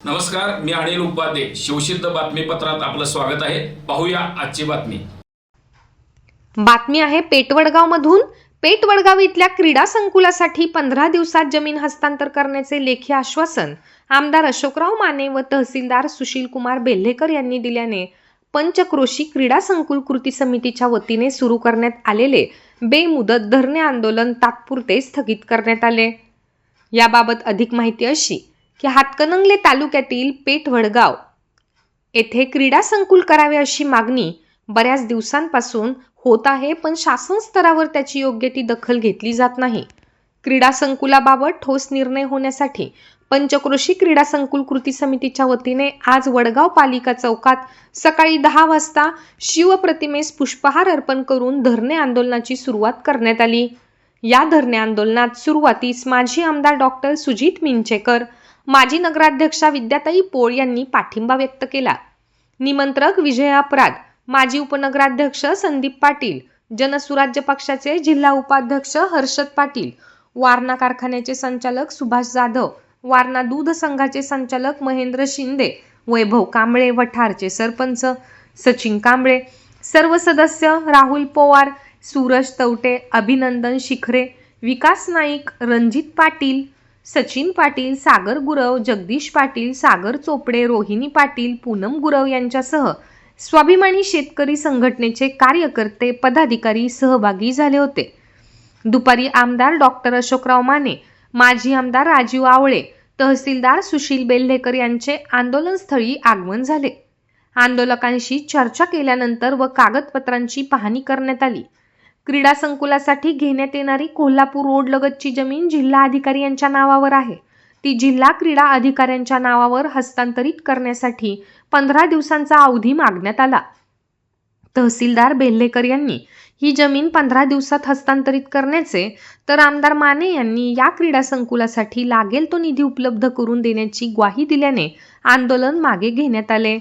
नमस्कार मी अनिल उपाध्ये. शिवसिद्ध बातमीपत्रात आपलं स्वागत आहे. पाहूया आजची बातमी. बातमी आहे पेटवडगाव मधून पेटवडगाव इथल्या क्रीडा संकुलासाठी पंधरा दिवसात जमीन हस्तांतर करण्याचे लेखी आश्वासन आमदार अशोकराव माने व तहसीलदार सुशील कुमार बेल्हेकर यांनी दिल्याने पंचक्रोशी क्रीडा संकुल कृती समितीच्या वतीने सुरू करण्यात आलेले बेमुदत धरणे आंदोलन तात्पुरते स्थगित करण्यात आले. याबाबत अधिक माहिती अशी की हातकणंगले तालुक्यातील पेठवडगाव येथे क्रीडा संकुल करावे अशी मागणी बऱ्याच दिवसांपासून होत आहे पण शासन स्तरावर त्याची योग्य ती दखल घेतली जात नाही. क्रीडा संकुलाबाबत ठोस निर्णय होण्यासाठी पंचक्रोशी क्रीडा संकुल कृती समितीच्या वतीने आज वडगाव पालिका चौकात सकाळी दहा वाजता शिवप्रतिमेस पुष्पहार अर्पण करून धरणे आंदोलनाची सुरुवात करण्यात आली. या धरणे आंदोलनात सुरुवातीस माजी आमदार डॉक्टर सुजित मिंचेकर माजी नगराध्यक्षा विद्याताई पोळ यांनी पाठिंबा व्यक्त केला. निमंत्रक विजय अपराध माजी उपनगराध्यक्ष संदीप पाटील जनसुराज्य पक्षाचे जिल्हा उपाध्यक्ष हर्षद पाटील वारणा कारखान्याचे संचालक सुभाष जाधव वारणा दूध संघाचे संचालक महेंद्र शिंदे वैभव कांबळे वठारचे सरपंच सचिन कांबळे सर्व सदस्य राहुल पोवार सूरज तवटे अभिनंदन शिखरे विकास नाईक रणजित पाटील सचिन पाटील सागर गुरव जगदीश पाटील सागर चोपडे रोहिणी पाटील पूनम गुरव यांच्यासह स्वाभिमानी शेतकरी संघटनेचे कार्यकर्ते पदाधिकारी सहभागी झाले होते. दुपारी आमदार डॉक्टर अशोकराव माने माजी आमदार राजीव आवळे तहसीलदार सुशील बेल्हेकर यांचे आंदोलनस्थळी आगमन झाले. आंदोलकांशी चर्चा केल्यानंतर व कागदपत्रांची पाहणी करण्यात आली. क्रीडा संकुलासाठी घेण्यात येणारी कोल्हापूर रोड लगतची जमीन जिल्हा अधिकारी यांच्या नावावर आहे. ती जिल्हा क्रीडा अधिकाऱ्यांच्या नावावर हस्तांतरित करण्यासाठी पंधरा दिवसांचा अवधी मागण्यात आला. तहसीलदार बेल्हेकर यांनी ही जमीन पंधरा दिवसात हस्तांतरित करण्याचे तर आमदार माने यांनी या क्रीडा संकुलासाठी लागेल तो निधी उपलब्ध करून देण्याची ग्वाही दिल्याने आंदोलन मागे घेण्यात आले.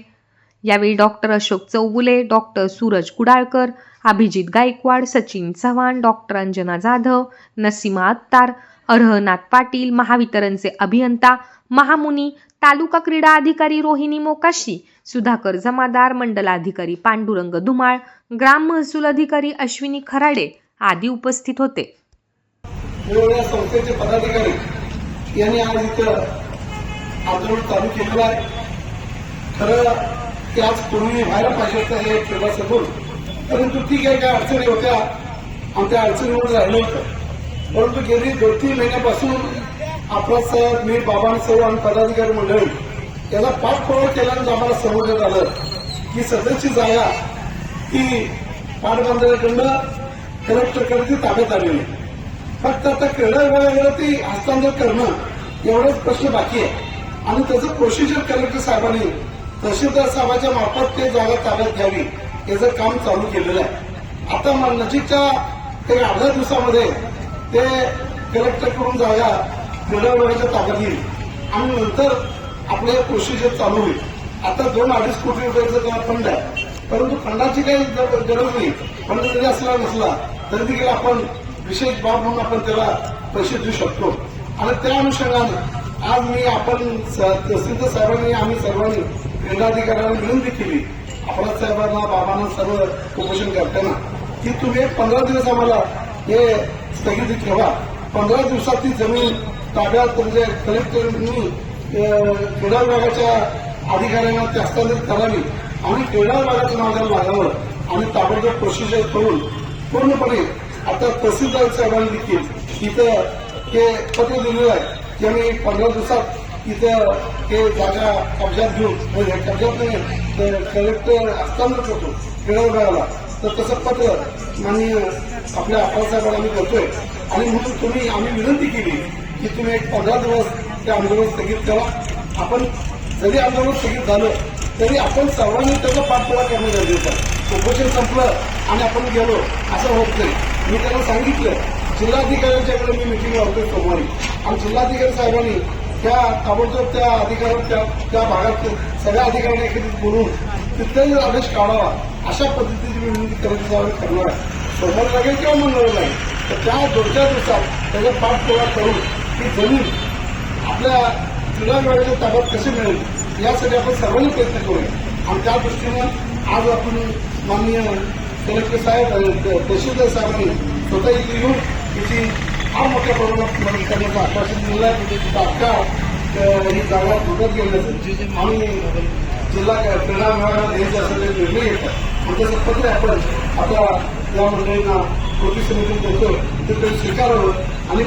यावेळी Doctor Ashok Chougule Doctor Suraj Kudalkar Abhijit Gaikwad Sachin Chavan Doctor Anjana Jadhav Nasima Attar Arhanath Patil महावितरणचे अभियंता महामुनी तालुका क्रीडा अधिकारी रोहिणी मोकाशी सुधाकर जमादार मंडलाधिकारी पांडुरंग धुमाळ ग्राम महसूल अधिकारी अश्विनी खराडे आदी उपस्थित होते. संस्थेचे पदाधिकारी यांनी आज इथं आंदोलन चालू केलेलं आहे. खरं ते आज पूर्वी व्हायला पाहिजे होतं हे क्रीडा समोर परंतु ठीक आहे काय अडचणी होत्या. आमच्या अडचणीवर राहिलं होतं. परंतु गेली दोन तीन महिन्यापासून आपला साहेब मी बाबांसह आणि पदाधिकारी मंडळी त्याला पाठपुरावा केल्यानंतर आम्हाला समजण्यात आलं. की सदरची जागा ती पाटबंधाऱ्याकडनं कलेक्टरकडे ती ताब्यात आलेली. फक्त आता क्रीडा विभागाकडे ती हस्तांतर करणं एवढाच प्रश्न बाकी आहे. आणि त्याचं प्रोसिजर कलेक्टर साहेबांनी तहसीलदार साहेबांच्या मार्फत ते जागा ताब्यात घ्यावी याचं काम चालू केलेलं आहे. आता नजीकच्या एक अर्ध्या दिवसामध्ये ते कलेक्टरकडून जागा क्रीडा ताब्यात येईल. आणि नंतर आपलं हे प्रोसिजर चालू होईल. आता दोन अडीच कोटी रुपयाचं त्याला फंड आहे. परंतु फंडाची काही गरज नाही. फंड जरी असला नसला तरी देखील आपण विशेष बाब म्हणून आपण त्याला पैसे देऊ शकतो. आणि त्या अनुषंगानं आज मी आपण स- तहसीलदार साहेबांनी आम्ही सर्वांनी क्रीडाधिकाऱ्यांना विनंती केली. आपल्या साहेबांना बाबांना सर्व उपोषण करताना. की तुम्ही पंधरा दिवस आम्हाला हे स्थगिती ठेवा. पंधरा दिवसात ती जमीन ताब्यात म्हणजे कलेक्टरनी क्रीडा विभागाच्या अधिकाऱ्यांना ते हस्तांतरित करावी. आणि क्रीडा विभागाच्या मार्गाला लागावं आणि ताबडतोब प्रोसिजर करून पूर्णपणे आता तहसीलदार साहेबांनी देखील इथं ते पत्र दिलेलं आहे की आम्ही पंधरा दिवसात इथं ते जागा कब्जात घेऊन म्हणजे कब्जात नाही तर कलेक्टर हस्तांतर करतो क्रीडा विभागाला. तर तसं पत्र माननीय आपल्या अप्पासाहेबांना आम्ही करतोय. आणि म्हणून तुम्ही आम्ही विनंती केली की तुम्ही एक पंधरा दिवस ते आंदोलन स्थगित करा. आपण जरी आंदोलन स्थगित झालं तरी आपण सर्वांनी त्याचा पाठपुरा करणं गरजेचं आहे. उपोषण संपलं आणि आपण गेलो असं होत नाही. मी त्यांना सांगितलं जिल्हाधिकाऱ्यांच्याकडे मी मिटिंग लावतोय सोमवारी. आणि जिल्हाधिकारी साहेबांनी त्या ताबडतोब त्या अधिकाऱ्या त्या त्या भागात सगळ्या अधिकाऱ्यांना एकत्रित बोलून तिथं आदेश काढावा. अशा पद्धतीची विनंती करत जावं करणार आहे. सोमवार लागेल किंवा मंगळवार लागेल तर त्या दोन चार दिवसात त्याचा पाठपुरावा करून ती जमीन आपल्या क्रीडा ताब्यात कशी मिळेल यासाठी आपण सर्वांनी प्रयत्न करूया. आणि त्या दृष्टीनं आज आपण माननीय कलेक्टर साहेब तहसीलदार साहेबांनी स्वतः इथे येऊन तिची फार मोठ्या प्रमाणात मदत करण्याचं आश्वासन दिलं आहे. तात्काळ ही जागा मदत घेण्याचं आणि जिल्हा क्रीडा विभागाला द्यायचे असलेले निर्णय घेतात मग त्याचं पत्र आपण. आता या मंडळींना कृती समिती देतो ते स्वीकारावं आणि